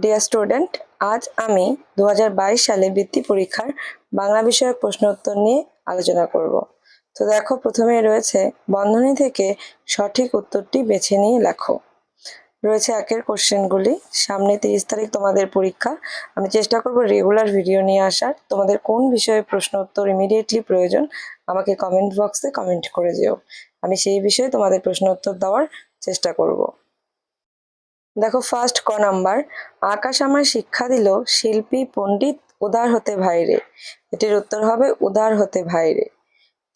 Dear student আজ আমি দু হাজার বাইশ সালে বৃত্তি পরীক্ষার বাংলা বিষয়ক প্রশ্ন উত্তর নিয়ে আলোচনা করব। তো দেখো, প্রথমে রয়েছে বন্ধনী থেকে সঠিক উত্তরটি বেছে নিয়ে লেখো। রয়েছে একের কোশ্চেনগুলি। সামনে তিরিশ তারিখ তোমাদের পরীক্ষা। আমি চেষ্টা করব রেগুলার ভিডিও নিয়ে আসার। তোমাদের কোন বিষয়ে প্রশ্ন উত্তর ইমিডিয়েটলি প্রয়োজন, আমাকে কমেন্ট বক্সে কমেন্ট করে যেও। আমি সেই বিষয়ে তোমাদের প্রশ্ন উত্তর দেওয়ার চেষ্টা করব। দেখো ফার্স্ট ক নাম্বার আকাশ আমায় শিক্ষা দিল, শিল্পী, পণ্ডিত, উদার হতে ভাইরে। এটির উত্তর হবে, উদার হতে ভাইরে।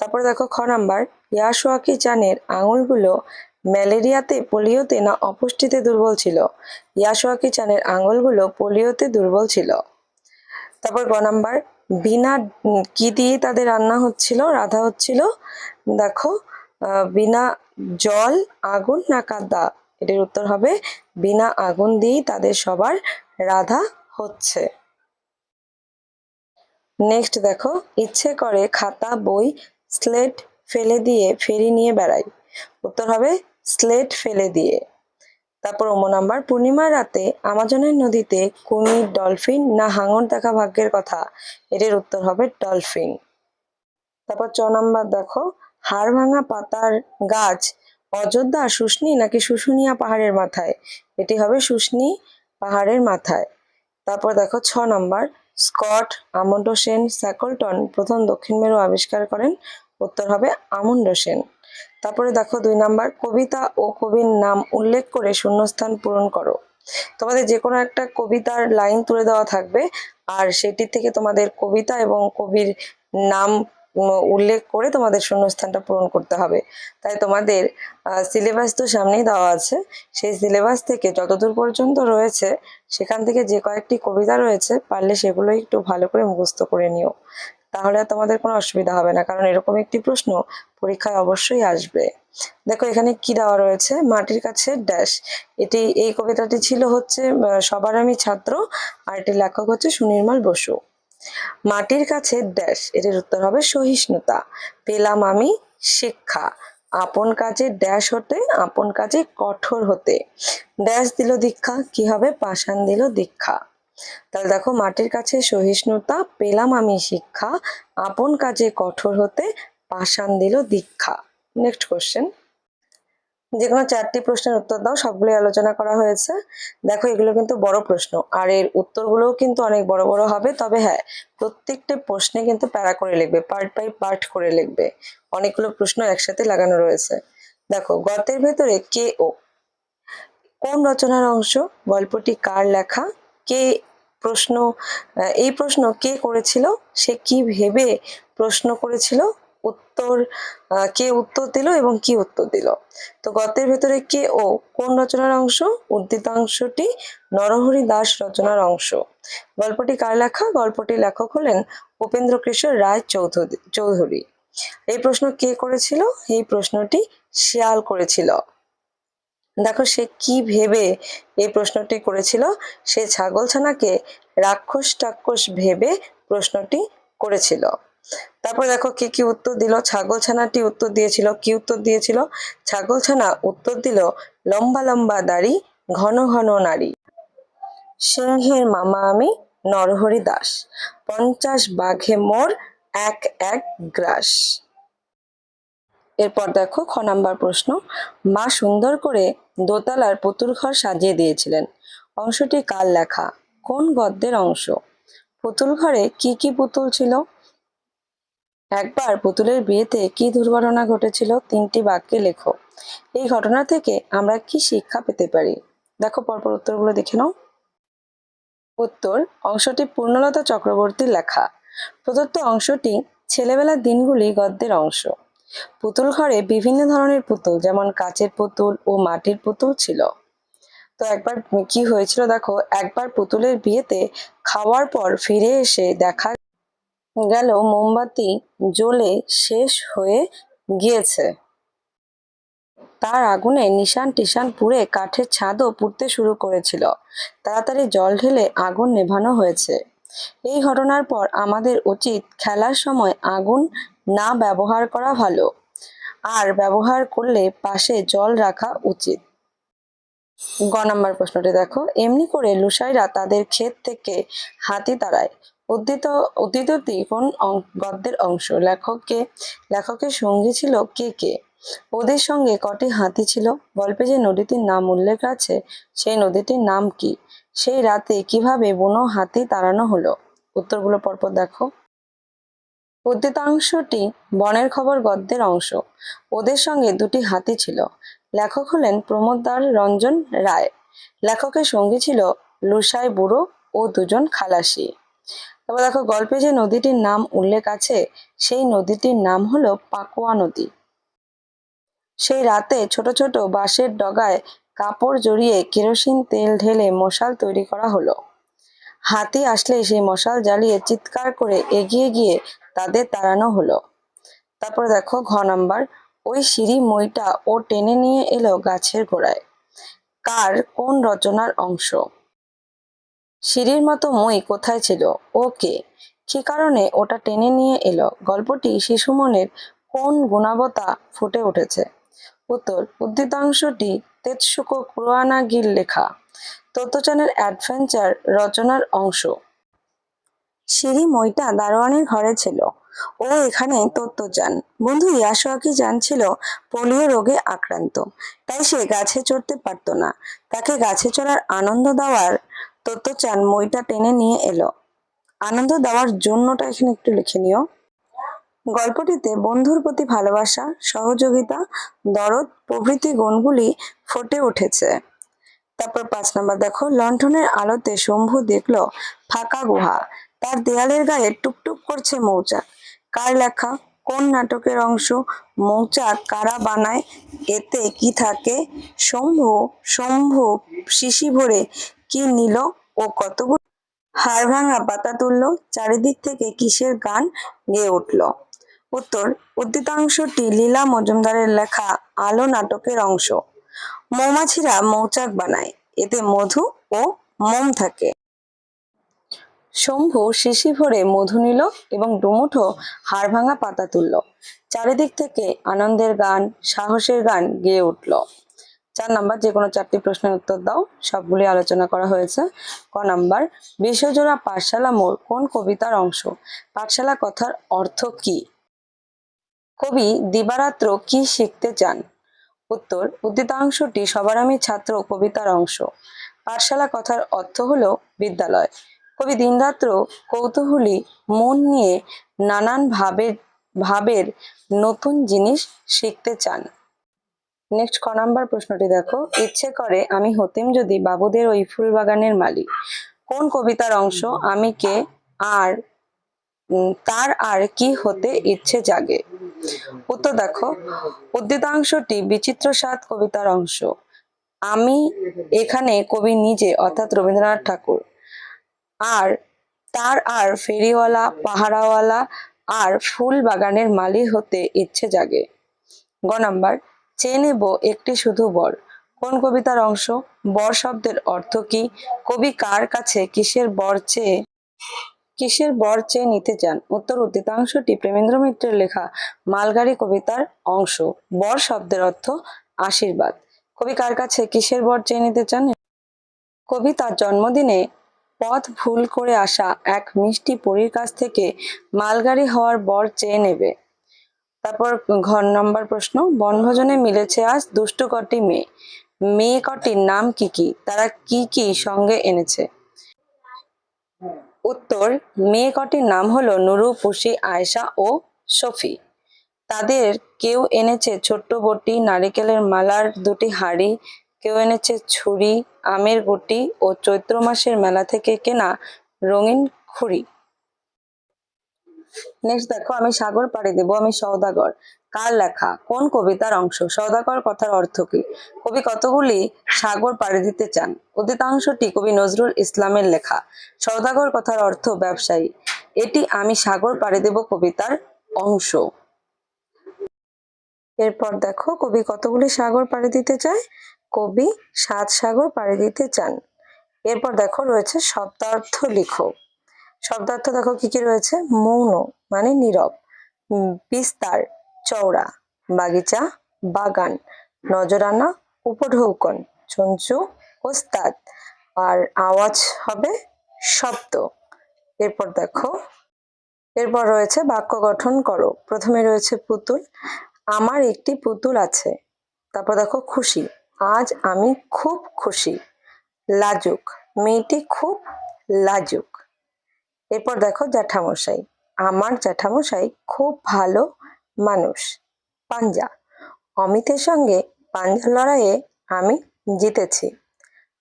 তারপর দেখো খ নাম্বার ইয়াসোয়াকি চানের আঙুলগুলো ম্যালেরিয়াতে, পোলিওতে না অপুষ্টিতে দুর্বল ছিল? ইয়াসোয়াকি চানের আঙুলগুলো পোলিওতে দুর্বল ছিল। তারপর গ নাম্বার বিনা কি দিয়ে তাদের রান্না হচ্ছিল? রাধা হচ্ছিল, দেখো বিনা জল, আগুন না কাদা। এটির উত্তর হবে, বিনা আগুন দিয়েই তাদের সবার রাধা হচ্ছে। নেক্সট দেখো, ইচ্ছে করে খাতা, বই স্লেট ফেলে দিয়ে ফেরি নিয়ে বেড়াই উত্তর হবে স্লেট ফেলে দিয়ে। তারপর ওমো নাম্বার, পূর্ণিমার রাতে আমাজনের নদীতে কুমির, ডলফিন, না হাঙর দেখা ভাগ্যের কথা এটির উত্তর হবে ডলফিন। তারপর চ নাম্বার দেখো হাড় ভাঙা পাতার গাছ অযোধ্যা শুষ্নি নাকি শুশুনিয়া পাহাড়ের মাথায়? এটি হবে শুষ্নি পাহাড়ের মাথায়। তারপর দেখো ছ number. Scott, Amundsen, Shackleton প্রথম দক্ষিণ মেরু আবিষ্কার করেন। উত্তর হবে আমন্ড সেন। তারপরে দেখো দুই নাম্বার। কবিতা ও কবির নাম উল্লেখ করে শূন্যস্থান পূরণ করো। তোমাদের যে কোনো একটা কবিতার লাইন তুলে দেওয়া থাকবে। আর সেটি থেকে তোমাদের কবিতা এবং কবির নাম উল্লেখ করে তোমাদের শূন্যস্থানটা পূরণ করতে হবে। তাই তোমাদের সিলেবাস তো সামনেই দেওয়া আছে। সেই সিলেবাস থেকে যতদূর পর্যন্ত রয়েছে, সেখান থেকে যে কয়েকটি কবিতা রয়েছে, পারলে সেগুলো একটু ভালো করে মুখস্থ করে নিও। তাহলে আর তোমাদের কোনো অসুবিধা হবে না, কারণ এরকম একটি প্রশ্ন পরীক্ষায় অবশ্যই আসবে। দেখো, এখানে কি দেওয়া রয়েছে? মাটির কাছে ড্যাশ এটি, এই কবিতাটি ছিল হচ্ছে সবার আমি ছাত্র, আর এটির লেখক হচ্ছে সুনির্মল বসু। মাটির কাছে ড্যাশ এটির উত্তর হবে সহিষ্ণুতা। পেলাম আমি শিক্ষা। আপন কাজে ড্যাশ হতে, আপন কাজে কঠোর হতে। ড্যাশ দিল দীক্ষা, কি হবে? পাষাণ দিল দীক্ষা। তাহলে দেখো, মাটির কাছে সহিষ্ণুতা, পেলাম আমি শিক্ষা, আপন কাজে কঠোর হতে, পাষাণ দিল দীক্ষা। নেক্সট কোশ্চেন যে কোনো চারটি প্রশ্নের উত্তর দাও সবগুলো আলোচনা করা হয়েছে। দেখো, এগুলো কিন্তু বড় প্রশ্ন। আর এর উত্তরগুলোও কিন্তু অনেক বড় বড় হবে। তবে হ্যাঁ প্রত্যেকটা প্রশ্নে কিন্তু প্যারা করে লিখবে, পার্ট বাই পার্ট করে লিখবে। অনেকগুলো প্রশ্ন একসাথে লাগানো রয়েছে। দেখো, গতের ভেতরে কে ও? কোন রচনার অংশ? গল্পটি কার লেখা? কে প্রশ্ন এই প্রশ্ন কে করেছিল? সে কি ভেবে প্রশ্ন করেছিল? উত্তর কে উত্তর দিল এবং কি উত্তর দিল? তো গর্তের ভেতরে কে ও কোন রচনার অংশ? উদ্ধৃতাংশটি নরহরি দাস রচনার অংশ। গল্পটি কার লেখা? গল্পটির লেখক হলেন উপেন্দ্র কিশোর রায় চৌধুরী চৌধুরী। এই প্রশ্ন কে করেছিল? এই প্রশ্নটি শিয়াল করেছিল। দেখো সে কি ভেবে এই প্রশ্নটি করেছিল? সে ছাগলছানাকে রাক্ষস টাক্ষস ভেবে প্রশ্নটি করেছিল। তারপর দেখো কে কি উত্তর দিল? ছাগলছানাটি উত্তর দিয়েছিল। কি উত্তর দিয়েছিল? ছাগলছানা উত্তর দিল, লম্বা লম্বা দাড়ি, ঘন ঘন নারী। সিংহের মামা আমি নরহরি দাস। পঞ্চাশ বাঘে মোর এক এক গ্রাস। এরপর দেখো খ নাম্বার প্রশ্ন। মা সুন্দর করে দোতলার পুতুল ঘর সাজিয়ে দিয়েছিলেন। অংশটি কার লেখা? কোন গদ্যের অংশ? পুতুল ঘরে কি কি পুতুল ছিল? একবার পুতুলের বিয়েতে কি দুর্ঘটনা ঘটেছিল তিনটি বাক্যে লেখো। এই ঘটনা থেকে আমরা কি শিক্ষা পেতে পারি? দেখো পরপর উত্তরগুলো দেখে নাও। উত্তর, অংশটি পূর্ণলতা চক্রবর্তীর লেখা। প্রদত্ত অংশটি ছেলেবেলার দিনগুলি গদ্যের অংশ। পুতুল ঘরে বিভিন্ন ধরনের পুতুল, যেমন কাচের পুতুল ও মাটির পুতুল ছিল। তো একবার কি হয়েছিল দেখো, একবার পুতুলের বিয়েতে খাওয়ার পর ফিরে এসে দেখা গেল মোমবাতি জ্বলে শেষ হয়ে গিয়েছে। তার আগুনে নিশান টিশান পুড়ে কাঠের ছাদও পুড়তে শুরু করেছিল। তাড়াতাড়ি জল ঢেলে আগুন নেভানো হয়েছে। এই ঘটনার পর আমাদের উচিত খেলার সময় আগুন না ব্যবহার করা ভালো। আর ব্যবহার করলে পাশে জল রাখা উচিত। গ নাম্বার প্রশ্নটি দেখো। এমনি করে লুসাইরা তাদের ক্ষেত থেকে হাতি তাড়ায়। উদ্ধৃত উদ্ধৃতটি কোন অং- গদ্যের অংশ। লেখককে, লেখকের সঙ্গী ছিল কে কে? ওদের সঙ্গে কটি হাতি ছিল? গল্পে যে নদীটির নাম উল্লেখ আছে, সেই নদীটির নাম কি? সেই রাতে কীভাবে বুনো হাতি তাড়ানো হলো? উত্তরগুলো পরপর দেখো। উদ্ধৃতাংশটি বনের খবর গদ্যের অংশ। ওদের সঙ্গে দুটি হাতি ছিল। লেখক হলেন প্রমোদদার রঞ্জন রায়। লেখকের সঙ্গী ছিল লুসাই বুড়ো ও দুজন খালাসি। তারপর দেখো গল্পে যে নদীটির নাম উল্লেখ আছে, সেই নদীটির নাম হলো পাকুয়া নদী। সেই রাতে ছোট ছোট বাঁশের ডগায় কাপড় জড়িয়ে কেরোসিন তেল ঢেলে মশাল তৈরি করা হলো। হাতি আসলে সেই মশাল জ্বালিয়ে চিৎকার করে এগিয়ে গিয়ে তাদের তাড়ানো হলো। তারপর দেখো ঘ নাম্বার, ওই সিঁড়ি মইটা ও টেনে নিয়ে এলো গাছের গোড়ায়। কার কোন রচনার অংশ? সিঁড়ির মতো মই কোথায় ছিল? ও কে কারণে ওটা টেনে নিয়ে এলো? গল্পটি শিশু মনের কোন গুণাবতা ফুটে উঠেছে? উত্তর, উদ্ধৃতাংশটি তেৎসুকো কুরআনাগির লেখা। তত্ত্বচানের অ্যাডভেঞ্চার রচনার অংশ। সিঁড়ি মইটা দারোয়ানের ঘরে ছিল। ও এখানে তত্ত্ব তত্ত্বচান বন্ধু ইয়াসোয়াকি জানছিল পোলিও রোগে আক্রান্ত। তাই সে গাছে চড়তে পারতো না। তাকে গাছে চড়ার আনন্দ দেওয়ার তত্ত্বচান মইটা টেনে নিয়ে এলো। আনন্দ দেওয়ার জন্যটা এখানে একটু লিখে নিও। গল্পটিতে বন্ধুর প্রতি ভালোবাসা, সহযোগিতা, দরদ প্রভৃতি গুণগুলি ফুটে উঠেছে। তারপর পাঁচ নাম্বার, দেখো, লণ্ঠনের আলোতে শম্ভু দেখল ফাঁকা গুহা। তার দেয়ালের গায়ে টুকটুক করছে মৌচাক। কার লেখা? কোন নাটকের অংশ? মৌচাক কারা বানায়? এতে কি থাকে? শম্ভু শম্ভু শিশি ভরে কি নিল ও কতগুলো? হাড় ভাঙা পাতা তুললো, চারিদিক থেকে কিসের গান গেয়ে উঠল? উত্তর, উদ্ধৃতাংশটি লীলা মজুমদারের লেখা আলো নাটকের অংশ। মৌমাছিরা মৌচাক বানায়, এতে মধু ও মোম থাকে। শম্ভু শিশি ভরে মধু নিল এবং ডুমুঠো হাড় ভাঙা পাতা তুলল। চারিদিক থেকে আনন্দের গান, সাহসের গান গেয়ে উঠল। চার নাম্বার যে কোনো চারটি প্রশ্নের উত্তর দাও, সবগুলি আলোচনা করা হয়েছে। ক নাম্বার, বিশ্বজোড়া পাঠশালা মোড় কোন কবিতার অংশ? পাঠশালা কথার অর্থ কি? কবি দিবারাত্র কি শিখতে চান? উত্তর উদ্ধৃতাংশটি সবার আমি ছাত্র কবিতার অংশ। পাঠশালা কথার অর্থ হলো বিদ্যালয়। কবি দিনরাত্র কৌতূহলী মন নিয়ে নানান ভাবের ভাবের নতুন জিনিস শিখতে চান। নেক্সট ক নাম্বার প্রশ্নটি দেখো। ইচ্ছে করে আমি হতেম যদি বাবুদের ওই ফুল বাগানের মালিক। কোন কবিতার অংশ? আমি কে? আর তার আর কি হতে ইচ্ছে জাগে? উত্তর দেখো। উদ্ধৃতাংশটি বিচিত্র স্বাদ কবিতার অংশ। আমি এখানে কবি নিজে, অর্থাৎ রবীন্দ্রনাথ ঠাকুর। আর, তার আর ফেরিওয়ালা, পাহারাওয়ালা, আর ফুল বাগানের মালি হতে ইচ্ছে জাগে। গ নাম্বার। চেয়ে নেব একটি শুধু বর। কোন কবিতার অংশ? বর শব্দের অর্থ কি? কবি কার কাছে কিসের বর চেয়ে কিসের বর চেয়ে নিতে চান? উত্তর উদ্ধৃতাংশটি প্রেমেন্দ্র মিত্রের লেখা মালগাড়ি কবিতার অংশ। বর শব্দের অর্থ আশীর্বাদ। কবি কার কাছে কিসের বর চেয়ে নিতে চান? কবি তার জন্মদিনে পথ ভুল করে আসা এক মিষ্টি পরীর কাছ থেকে মালগাড়ি হওয়ার বর চেয়ে নেবে। তারপর ঘর নম্বর প্রশ্ন, বনভোজনে মিলেছে আজ দুষ্টু কটি মেয়ে। মেয়ে কটির নাম কি কি? তারা কি কি সঙ্গে এনেছে? উত্তর, মেয়ে কটির নাম হলো নুরু, পুষি, আয়েশা ও সফি তাদের কেউ এনেছে ছোট্ট বটি, নারিকেলের মালার দুটি হাড়ি, কেউ এনেছে ছুরি, আমের গুটি ও চৈত্র মাসের মেলা থেকে কেনা রঙিন খুঁড়ি। নেক্সট দেখো, আমি সাগর পাড়ি দেব, আমি সওদাগর। কার লেখা? কোন কবিতার অংশ? সওদাগর কথার অর্থ কি? কবি কতগুলি সাগর পাড়ি দিতে চান? অধিকাংশটি কবি নজরুল ইসলামের লেখা। সওদাগর কথার অর্থ ব্যবসায়ী। এটি আমি সাগর পাড়ি দেব কবিতার অংশ। এরপর দেখো, কবি কতগুলি সাগর পাড়ি দিতে চায়? কবি সাত সাগর পাড়ি দিতে চান। এরপর দেখো, রয়েছে শব্দার্থ লিখো শব্দার্থ দেখো কি কি রয়েছে? মৌন মানে নীরব। বিস্তার, চওড়া। বাগিচা, বাগান। নজরানা, উপঢৌকন। চঞ্চু, ওস্তাদ। আর আওয়াজ হবে শব্দ। এরপর দেখো। এরপর রয়েছে বাক্য গঠন করো। প্রথমে রয়েছে পুতুল। আমার একটি পুতুল আছে। তারপর দেখো খুশি। আজ আমি খুব খুশি। লাজুক। মেয়েটি খুব লাজুক। এরপর দেখো জ্যাঠামশাই। আমার জ্যাঠামশাই খুব ভালো মানুষ, পাঞ্জা। অমিতের সঙ্গে পাঞ্জা লড়াইয়ে আমি জিতেছি।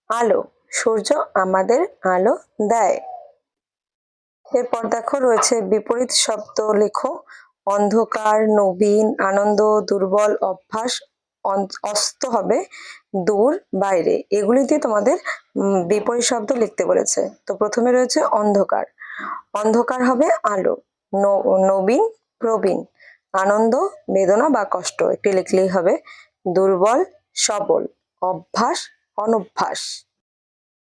আলো, সূর্য আমাদের আলো দেয়। এরপর দেখো রয়েছে বিপরীত শব্দ লেখো, অন্ধকার, নবীন, আনন্দ, দুর্বল, অভ্যাস অস্ত হবে, দূর, বাইরে। এগুলি দিয়ে তোমাদের বিপরীত শব্দ লিখতে বলেছে। তো প্রথমে রয়েছে অন্ধকার। অন্ধকার হবে আলো। নবীন, প্রবীণ। আনন্দ, বেদনা বা কষ্ট, একটি লিখলেই হবে দুর্বল, সবল, অভ্যাস, অনভ্যাস।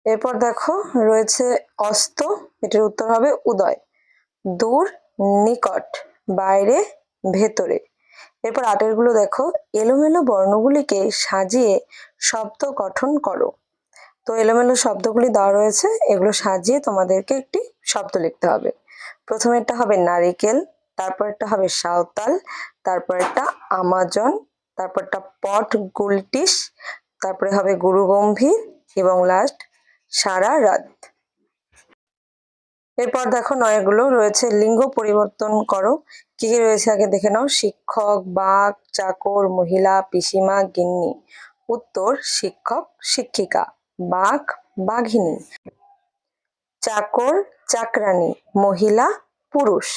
এরপর দেখো, রয়েছে অস্ত, এটির উত্তর হবে উদয়। দূর, নিকট, বাইরে, ভেতরে। এরপর আটেরগুলো দেখো, এলোমেলো বর্ণগুলিকে সাজিয়ে শব্দ গঠন করো। তো এলোমেলো শব্দগুলি দেওয়া রয়েছে, এগুলো সাজিয়ে তোমাদেরকে একটি শব্দ লিখতে হবে। প্রথমেরটা হবে নারিকেল তারপরটা হবে সাঁওতাল, তারপরেরটা আমাজন, তারপরটা পট গুলটিস, তারপরে হবে গুরু গম্ভীর এবং লাস্ট সারা রাত। এরপর দেখো নয়গুলো রয়েছে, লিঙ্গ পরিবর্তন করো। কি কি রয়েছে আগে দেখে নাও? শিক্ষক, বাঘ, চাকর, মহিলা, পিসিমা, গিন্নি। উত্তর, শিক্ষক, শিক্ষিকা। বাঘ বাঘিনী। চাকর চাকরানী, মহিলা পুরুষ।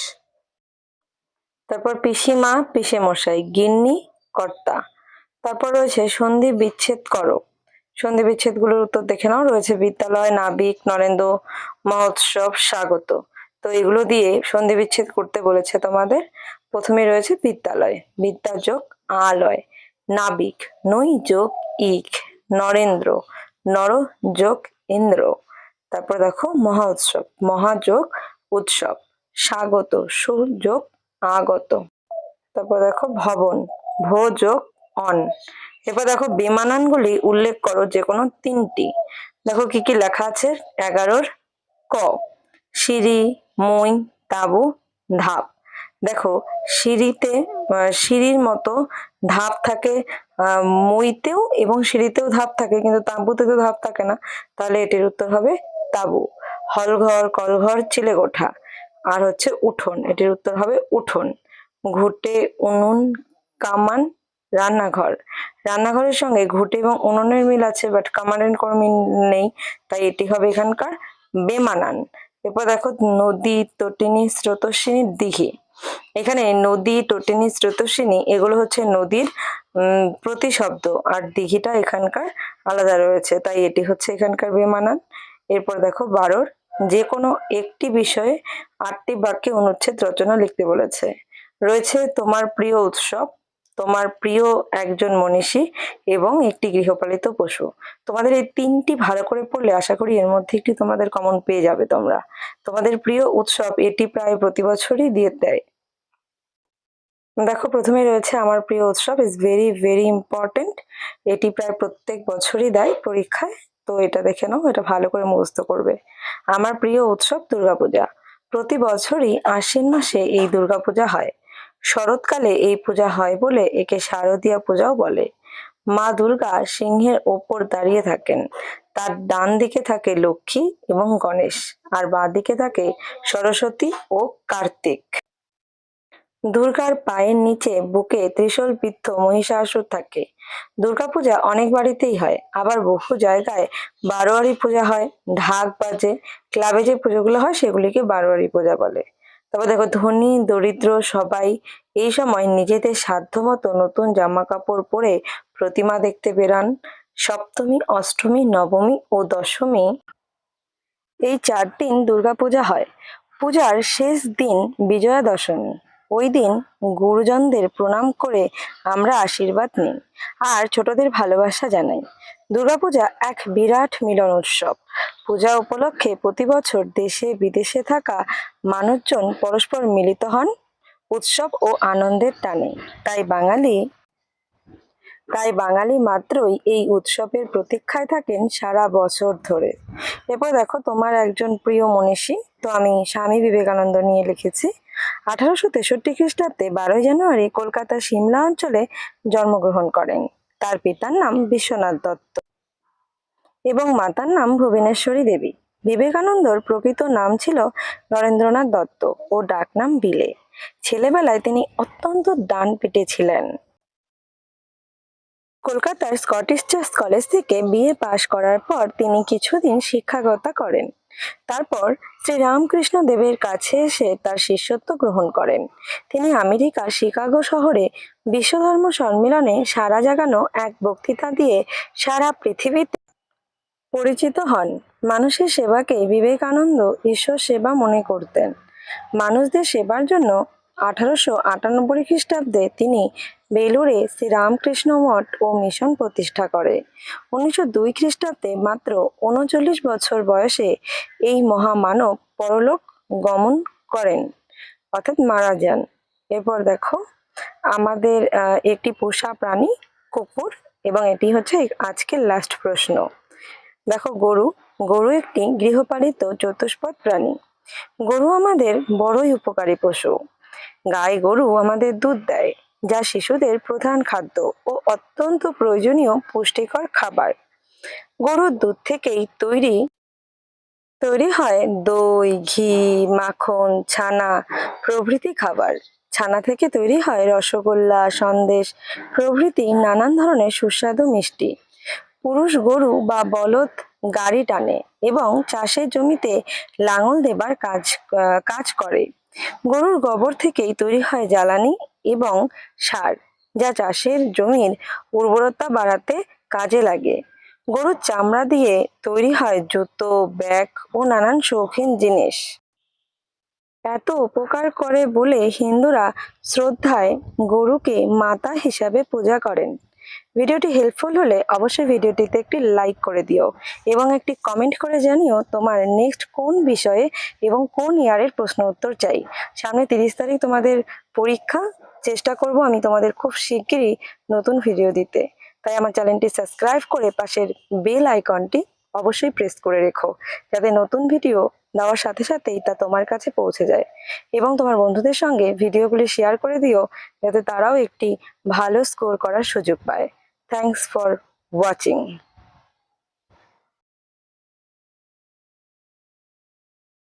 তারপর পিসিমা পিসে মশাই গিন্নি, কর্তা। তারপর রয়েছে সন্ধি বিচ্ছেদ করো। সন্ধি বিচ্ছেদগুলোর উত্তর দেখে নাও। রয়েছে বিদ্যালয়, নাবিক, নরেন্দ্র মহোৎসব, স্বাগত। তো এগুলো দিয়ে সন্ধি বিচ্ছেদ করতে বলেছে তোমাদের। প্রথমে রয়েছে বিদ্যালয় বিদ্যা যোগ আলয়, নাবিক নই যোগ ইক নরেন্দ্র নর যোগ ইন্দ্র। তারপর দেখো, মহা উৎসব। মহাযোগ উৎসব। স্বাগত, সুযোগ আগত। তারপর দেখো, ভবন। ভোযোগ অন। এবার দেখো, বেমানানগুলি উল্লেখ করো যে কোনো তিনটি। দেখো, কি কি লেখা আছে? এগারোর ক। সিঁড়ি মই তাবু, ধাপ। দেখো, সিঁড়িতে সিঁড়ির মতো ধাপ থাকে মইতেও এবং সিঁড়িতেও ধাপ থাকে, কিন্তু তাঁবুতে তো ধাপ থাকে না। তাহলে এটির উত্তর হবে তাবু। হলঘর, কলঘর চিলে কোঠা আর হচ্ছে উঠোন, এটির উত্তর হবে উঠোন। ঘুটে, উনুন, কামান, রান্নাঘর। রান্নাঘরের সঙ্গে ঘুটে এবং উনুনের মিল আছে বাট কামানের কোনো মিল নেই, তাই এটি হবে এখানকার বেমানান। এরপর দেখো, নদী, তটিনী, স্রোতস্বিনী, দিঘি। এখানে নদী টটিনি স্রোতস্বিনী, এগুলো হচ্ছে নদীর প্রতিশব্দ। আর দিঘিটা এখানকার আলাদা রয়েছে, তাই এটি হচ্ছে এখানকার বেমানান। এরপর দেখো বারোর যে কোনো একটি বিষয়ে আটটি বাক্যে অনুচ্ছেদ রচনা লিখতে বলেছে। রয়েছে তোমার প্রিয় উৎসব তোমার প্রিয় একজন মনীষী এবং একটি গৃহপালিত পশু। তোমাদের এই তিনটি ভালো করে পড়লে আশা করি এর মধ্যে একটি তোমাদের কমন পেয়ে যাবে তোমরা। তোমাদের প্রিয় উৎসব এটি প্রায় প্রতি বছরই দিয়ে দেয়। দেখো প্রথমে রয়েছে আমার প্রিয় উৎসব ইজ ভেরি ভেরি ইম্পর্টেন্ট এটি প্রায় প্রত্যেক বছরই দেয় পরীক্ষায়, তো এটা দেখে নাও, এটা ভালো করে মুখস্থ করবে। আমার প্রিয় উৎসব দুর্গাপূজা। প্রতি বছরই আশ্বিন মাসে এই দুর্গাপূজা হয়। শরৎকালে এই পূজা হয় বলে একে শারদীয়া পূজাও বলে। মা দুর্গা সিংহের ওপর দাঁড়িয়ে থাকেন। তার ডান দিকে থাকে লক্ষ্মী এবং গণেশ আর বাঁ দিকে থাকে সরস্বতী ও কার্তিক। দুর্গার পায়ের নিচে বুকে ত্রিশূল বিদ্ধ মহিষাসুর থাকে। দুর্গাপূজা অনেক বাড়িতেই হয়, আবার বহু জায়গায় বারোয়ারি পূজা হয়, ঢাক বাজে, ক্লাবে যে পুজোগুলো হয় সেগুলিকে বারোয়ারি পূজা বলে। তারপর দেখো ধনী, দরিদ্র সবাই এই সময় নিজেদের সাধ্যমতো নতুন জামা কাপড় পরে প্রতিমা দেখতে বেরান। সপ্তমী, অষ্টমী, নবমী ও দশমী এই চার দিন দুর্গাপূজা হয়। পূজার শেষ দিন বিজয়া দশমী ওই দিন গুরুজনদের প্রণাম করে আমরা আশীর্বাদ নিই। আর ছোটদের ভালোবাসা জানাই। দুর্গাপূজা এক বিরাট মিলন উৎসব পূজা উপলক্ষে প্রতি বছর দেশে বিদেশে থাকা মানুষজন পরস্পর মিলিত হন। উৎসব ও আনন্দের টানে। তাই বাঙালি তাই বাঙালি মাত্রই এই উৎসবের প্রতীক্ষায় থাকেন সারা বছর ধরে। এরপর দেখো, তোমার একজন প্রিয় মনীষী, তো আমি স্বামী বিবেকানন্দ নিয়ে লিখেছি। আঠারোশো তেষট্টি খ্রিস্টাব্দে বারোই জানুয়ারি কলকাতা সিমলা অঞ্চলে জন্মগ্রহণ করেন। তার পিতার নাম বিশ্বনাথ দত্ত। এবং মাতার নাম ভুবনেশ্বরী দেবী। বিবেকানন্দর প্রকৃত নাম ছিল নরেন্দ্রনাথ দত্ত ও ডাকনাম বিলে। ছেলেবেলায় তিনি অত্যন্ত ডান পিটে ছিলেন কলকাতার স্কটিশ চার্চ কলেজ থেকে বিএ পাশ করার পর তিনি কিছুদিন শিক্ষকতা করেন। তারপর শ্রী রামকৃষ্ণ দেবের কাছে এসে তার শিষ্যত্ব গ্রহণ করেন। তিনি আমেরিকার শিকাগো শহরে বিশ্বধর্ম সম্মেলনে সারা জাগানো এক বক্তৃতা দিয়ে সারা পৃথিবীতে পরিচিত হন। মানুষের সেবাকে বিবেকানন্দ ঈশ্বর সেবা মনে করতেন। মানুষদের সেবার জন্য আঠারোশো আটানব্বই খ্রিস্টাব্দে তিনি বেলুরে শ্রীরামকৃষ্ণ মঠ ও মিশন প্রতিষ্ঠা করে। উনিশশো দুই খ্রিস্টাব্দে মাত্র উনচল্লিশ বছর বয়সে এই মহামানব পরলোক গমন করেন, অর্থাৎ মারা যান। এরপর দেখো, আমাদের একটি পোষা প্রাণী কুকুর এবং এটি হচ্ছে আজকের লাস্ট প্রশ্ন। দেখো, গরু। গরু একটি গৃহপালিত চতুষ্পদ প্রাণী। গরু আমাদের বড়ই উপকারী পশু। গাই গরু আমাদের দুধ দেয়, যা শিশুদের প্রধান খাদ্য ও অত্যন্ত প্রয়োজনীয় পুষ্টিকর খাবার। গরুর দুধ থেকেই তৈরি তৈরি হয় দই, ঘি, মাখন, ছানা প্রভৃতি খাবার। ছানা থেকে তৈরি হয় রসগোল্লা, সন্দেশ প্রভৃতি নানান ধরনের সুস্বাদু মিষ্টি। পুরুষ গরু বা বলদ গাড়ি টানে এবং চাষের জমিতে লাঙল দেবার কাজ কাজ করে। গরুর গোবর থেকেই তৈরি হয় জ্বালানি এবং সার, যা চাষের জমির উর্বরতা বাড়াতে কাজে লাগে। গরুর চামড়া দিয়ে তৈরি হয় জুতো, ব্যাগ ও নানান শৌখিন জিনিস। এত উপকার করে বলে হিন্দুরা শ্রদ্ধায় গরুকে মাতা হিসাবে পূজা করেন। ভিডিওটি হেল্পফুল হলে অবশ্যই ভিডিওটিতে একটি লাইক করে দিও এবং একটি কমেন্ট করে জানিও তোমার নেক্সট কোন বিষয়ে এবং কোন ইয়ারের প্রশ্ন উত্তর চাই। সামনে তিরিশ তারিখ তোমাদের পরীক্ষা। চেষ্টা করব আমি তোমাদের খুব শিগগিরই নতুন ভিডিও দিতে। তাই আমার চ্যানেলটি সাবস্ক্রাইব করে পাশের বেল আইকনটি অবশ্যই প্রেস করে রেখো। যাতে নতুন ভিডিও দেওয়ার সাথে সাথেই তা তোমার কাছে পৌঁছে যায়। এবং তোমার বন্ধুদের সঙ্গে ভিডিওগুলি শেয়ার করে দিও, যাতে তারাও একটি ভালো স্কোর করার সুযোগ পায়। Thanks for watching